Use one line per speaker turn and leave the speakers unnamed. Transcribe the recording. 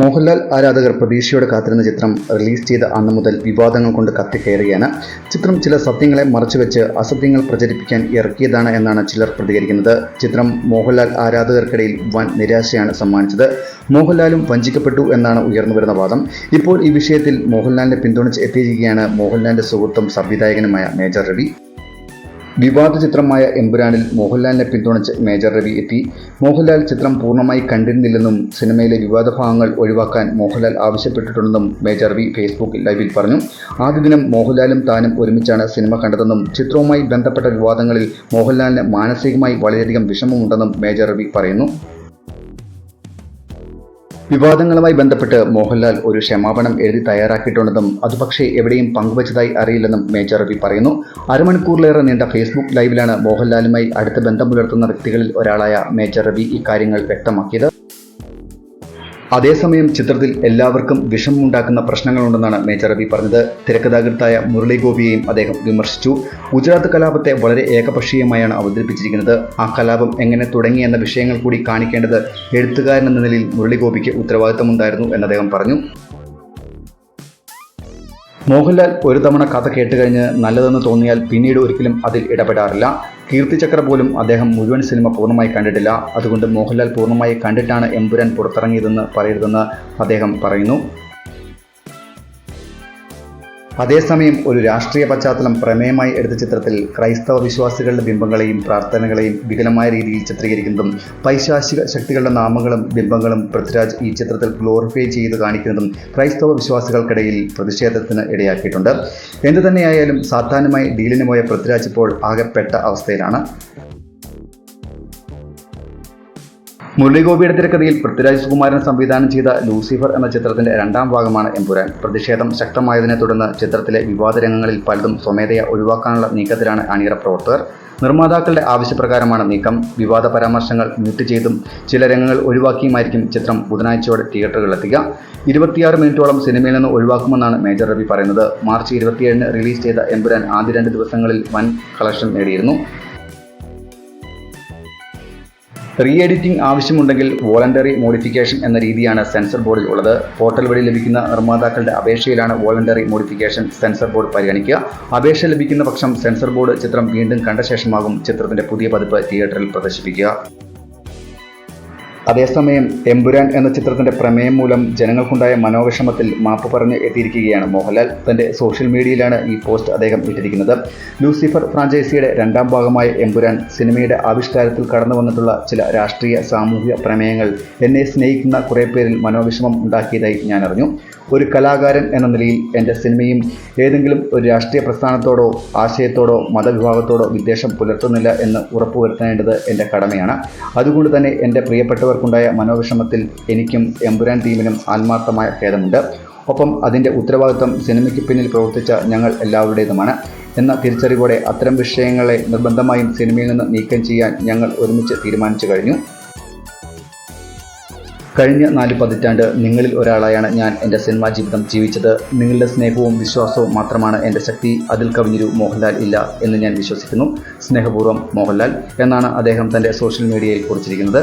മോഹൻലാൽ ആരാധകർ പ്രതീക്ഷയോടെ കാത്തിരുന്ന ചിത്രം റിലീസ് ചെയ്ത അന്ന് മുതൽ വിവാദങ്ങൾ കൊണ്ട് കത്തിക്കയറുകയാണ്. ചിത്രം ചില സത്യങ്ങളെ മറച്ചുവെച്ച് അസത്യങ്ങൾ പ്രചരിപ്പിക്കാൻ ഇറക്കിയതാണ് എന്നാണ് ചിലർ പ്രതികരിക്കുന്നത്. ചിത്രം മോഹൻലാൽ ആരാധകർക്കിടയിൽ വൻ നിരാശയാണ് സമ്മാനിച്ചത്. മോഹൻലാലും വഞ്ചിക്കപ്പെട്ടു എന്നാണ് ഉയർന്നു വരുന്ന വാദം. ഇപ്പോൾ ഈ വിഷയത്തിൽ മോഹൻലാലിനെ പിന്തുണച്ച് എത്തിയിരിക്കുകയാണ് മോഹൻലാലിന്റെ സുഹൃത്തും സംവിധായകനുമായ മേജർ രവി. വിവാദ ചിത്രമായ എമ്പുരാനിൽ മോഹൻലാലിനെ പിന്തുണച്ച് മേജർ രവി എത്തി. മോഹൻലാൽ ചിത്രം പൂർണമായി കണ്ടിരുന്നില്ലെന്നും സിനിമയിലെ വിവാദ ഭാഗങ്ങൾ ഒഴിവാക്കാൻ മോഹൻലാൽ ആവശ്യപ്പെട്ടിട്ടുണ്ടെന്നും മേജർ രവി ഫേസ്ബുക്ക് ലൈവിൽ പറഞ്ഞു. ആദ്യ ദിനം മോഹൻലാലും താനും ഒരുമിച്ചാണ് സിനിമ കണ്ടതെന്നും ചിത്രവുമായി ബന്ധപ്പെട്ട വിവാദങ്ങളിൽ മോഹൻലാലിന് മാനസികമായി വളരെയധികം വിഷമമുണ്ടെന്നും മേജർ രവി പറയുന്നു. വിവാദങ്ങളുമായി ബന്ധപ്പെട്ട് മോഹൻലാൽ ഒരു ക്ഷമാപണം എഴുതി തയ്യാറാക്കിയിട്ടുണ്ടെന്നും അത് പക്ഷേ എവിടെയും പങ്കുവച്ചതായി അറിയില്ലെന്നും മേജർ രവി പറയുന്നു. അരമണിക്കൂറിലേറെ നീണ്ട ഫേസ്ബുക്ക് ലൈവിലാണ് മോഹൻലാലുമായി അടുത്ത ബന്ധം പുലർത്തുന്ന വ്യക്തികളിൽ ഒരാളായ മേജർ രവി ഇക്കാര്യങ്ങൾ വ്യക്തമാക്കിയത്. അതേസമയം ചിത്രത്തിൽ എല്ലാവർക്കും വിഷമമുണ്ടാക്കുന്ന പ്രശ്നങ്ങളുണ്ടെന്നാണ് മേജർ രവി പറഞ്ഞത്. തിരക്കഥാകൃത്തായ മുരളി ഗോപിയെയും അദ്ദേഹം വിമർശിച്ചു. ഗുജറാത്ത് കലാപത്തെ വളരെ ഏകപക്ഷീയമായാണ് അവതരിപ്പിച്ചിരിക്കുന്നത്. ആ കലാപം എങ്ങനെ തുടങ്ങി എന്ന വിഷയങ്ങൾ കൂടി കാണിക്കേണ്ടത് എഴുത്തുകാരൻ എന്ന നിലയിൽ മുരളി ഗോപിക്ക് ഉത്തരവാദിത്തമുണ്ടായിരുന്നു എന്ന് അദ്ദേഹം പറഞ്ഞു. മോഹൻലാൽ ഒരു തവണ കഥ കേട്ടുകഴിഞ്ഞ് നല്ലതെന്ന് തോന്നിയാൽ പിന്നീട് ഒരിക്കലും അതിൽ ഇടപെടാറില്ല. കീർത്തിചക്ര പോലും അദ്ദേഹം മുഴുവൻ സിനിമ പൂർണമായി കണ്ടിട്ടില്ല. അതുകൊണ്ട് മോഹൻലാൽ പൂർണമായി കണ്ടിട്ടാണ് എമ്പുരാൻ പുറത്തിറങ്ങിയതെന്ന് പറയരുതെന്ന് അദ്ദേഹം പറയുന്നു. അതേസമയം ഒരു രാഷ്ട്രീയ പശ്ചാത്തലം പ്രമേയമായി എടുത്ത ചിത്രത്തിൽ ക്രൈസ്തവ വിശ്വാസികളുടെ ബിംബങ്ങളെയും പ്രാർത്ഥനകളെയും വികലമായ രീതിയിൽ ചിത്രീകരിക്കുന്നതും പൈശാചിക ശക്തികളുടെ നാമങ്ങളും ബിംബങ്ങളും പൃഥ്വിരാജ് ഈ ചിത്രത്തിൽ ഗ്ലോറിഫൈ ചെയ്ത് കാണിക്കുന്നതും ക്രൈസ്തവ വിശ്വാസികൾക്കിടയിൽ പ്രതിഷേധത്തിന് ഇടയാക്കിയിട്ടുണ്ട്. എന്തു തന്നെയായാലും സാധാരണമായി ഡീലിന് പോയ പൃഥ്വിരാജ് ഇപ്പോൾ ആകെപ്പെട്ട അവസ്ഥയിലാണ്. മുരളിഗോപിയുടെ തിരക്കഥയിൽ പൃഥ്വിരാജ് സുകുമാരൻ സംവിധാനം ചെയ്ത ലൂസിഫർ എന്ന ചിത്രത്തിന്റെ രണ്ടാം ഭാഗമാണ് എമ്പുരാൻ. പ്രതിഷേധം ശക്തമായതിനെ തുടർന്ന് ചിത്രത്തിലെ വിവാദ രംഗങ്ങളിൽ പലതും സ്വമേധയ ഒഴിവാക്കാനുള്ള നീക്കത്തിലാണ് അണിയറ പ്രവർത്തകർ. നിർമ്മാതാക്കളുടെ ആവശ്യപ്രകാരമാണ് നീക്കം. വിവാദ പരാമർശങ്ങൾ മ്യൂട്ട് ചെയ്തും ചില രംഗങ്ങൾ ഒഴിവാക്കിയുമായിരിക്കും ചിത്രം ബുധനാഴ്ചയോടെ തിയേറ്ററുകളിലെത്തുക ഇരുപത്തിയാറ് മിനിറ്റോളം സിനിമയിൽ നിന്ന് ഒഴിവാക്കുമെന്നാണ് മേജർ രവി പറയുന്നത്. മാർച്ച് ഇരുപത്തിയേഴിന് റിലീസ് ചെയ്ത എമ്പുരാൻ ആദ്യ രണ്ട് ദിവസങ്ങളിൽ വൻ കളക്ഷൻ നേടിയിരുന്നു. റീ എഡിറ്റിംഗ് ആവശ്യമുണ്ടെങ്കിൽ വോളണ്ടറി മോഡിഫിക്കേഷൻ എന്ന രീതിയാണ് സെൻസർ ബോർഡിൽ ഉള്ളത്. പോർട്ടൽ വഴി ലഭിക്കുന്ന നിർമ്മാതാക്കളുടെ അപേക്ഷയിലാണ് വോളണ്ടറി മോഡിഫിക്കേഷൻ സെൻസർ ബോർഡ് പരിഗണിക്കുക. അപേക്ഷ ലഭിക്കുന്ന പക്ഷം സെൻസർ ബോർഡ് ചിത്രം വീണ്ടും കണ്ട ശേഷമാകും ചിത്രത്തിന്റെ പുതിയ പതിപ്പ് തിയേറ്ററിൽ പ്രദർശിപ്പിക്കുക. അതേസമയം എമ്പുരാൻ എന്ന ചിത്രത്തിന്റെ പ്രമേയം മൂലം ജനങ്ങൾക്കുണ്ടായ മനോവിഷമത്തിൽ മാപ്പ് പറഞ്ഞ് എത്തിയിരിക്കുകയാണ് മോഹൻലാൽ. തന്റെ സോഷ്യൽ മീഡിയയിലാണ് ഈ പോസ്റ്റ് അദ്ദേഹം ഇട്ടിരിക്കുന്നത്. ലൂസിഫർ ഫ്രാഞ്ചൈസിയുടെ രണ്ടാം ഭാഗമായ എമ്പുരാൻ സിനിമയുടെ ആവിഷ്കാരത്തിൽ കടന്നു വന്നിട്ടുള്ള ചില രാഷ്ട്രീയ സാമൂഹിക പ്രമേയങ്ങൾ എന്നെ സ്നേഹിക്കുന്ന കുറേ പേരിൽ മനോവിഷമം ഉണ്ടാക്കിയതായി ഞാൻ അറിഞ്ഞു ഒരു കലാകാരൻ എന്ന നിലയിൽ എന്റെ സിനിമയും ഏതെങ്കിലും ഒരു രാഷ്ട്രീയ പ്രസ്ഥാനത്തോടോ ആശയത്തോടോ മതവിഭാഗത്തോടോ വിദ്വേഷം പുലർത്തുന്നില്ല എന്ന് ഉറപ്പുവരുത്തേണ്ടത് എന്റെ കടമയാണ്. അതുകൊണ്ട് തന്നെ എന്റെ പ്രിയപ്പെട്ടവർക്കുണ്ടായ മനോവിഷമത്തിൽ എനിക്കും എമ്പുരാൻ ടീമിനും ആത്മാർത്ഥമായ ഖേദമുണ്ട്. ഒപ്പം അതിന്റെ ഉത്തരവാദിത്വം സിനിമയ്ക്ക് പിന്നിൽ പ്രവർത്തിച്ച ഞങ്ങൾ എല്ലാവരുടേതുമാണ്. എന്ന തിരിച്ചറിവോടെ അത്തരം വിഷയങ്ങളെ നിർബന്ധമായും സിനിമയിൽ നിന്ന് നീക്കം ചെയ്യാൻ ഞങ്ങൾ ഒരുമിച്ച് തീരുമാനിച്ചു കഴിഞ്ഞു. കഴിഞ്ഞ നാല് പതിറ്റാണ്ട് നിങ്ങളിൽ ഒരാളായാണ് ഞാൻ എന്റെ സിനിമാ ജീവിതം ജീവിച്ചത്. നിങ്ങളുടെ സ്നേഹവും വിശ്വാസവും മാത്രമാണ് എന്റെ ശക്തി. അതിൽ കവിഞ്ഞൊരു മോഹൻലാൽ ഇല്ല എന്ന് ഞാൻ വിശ്വസിക്കുന്നു. സ്നേഹപൂർവം മോഹൻലാൽ എന്നാണ് അദ്ദേഹം തന്റെ സോഷ്യൽ മീഡിയയിൽ കുറിച്ചിരിക്കുന്നത്.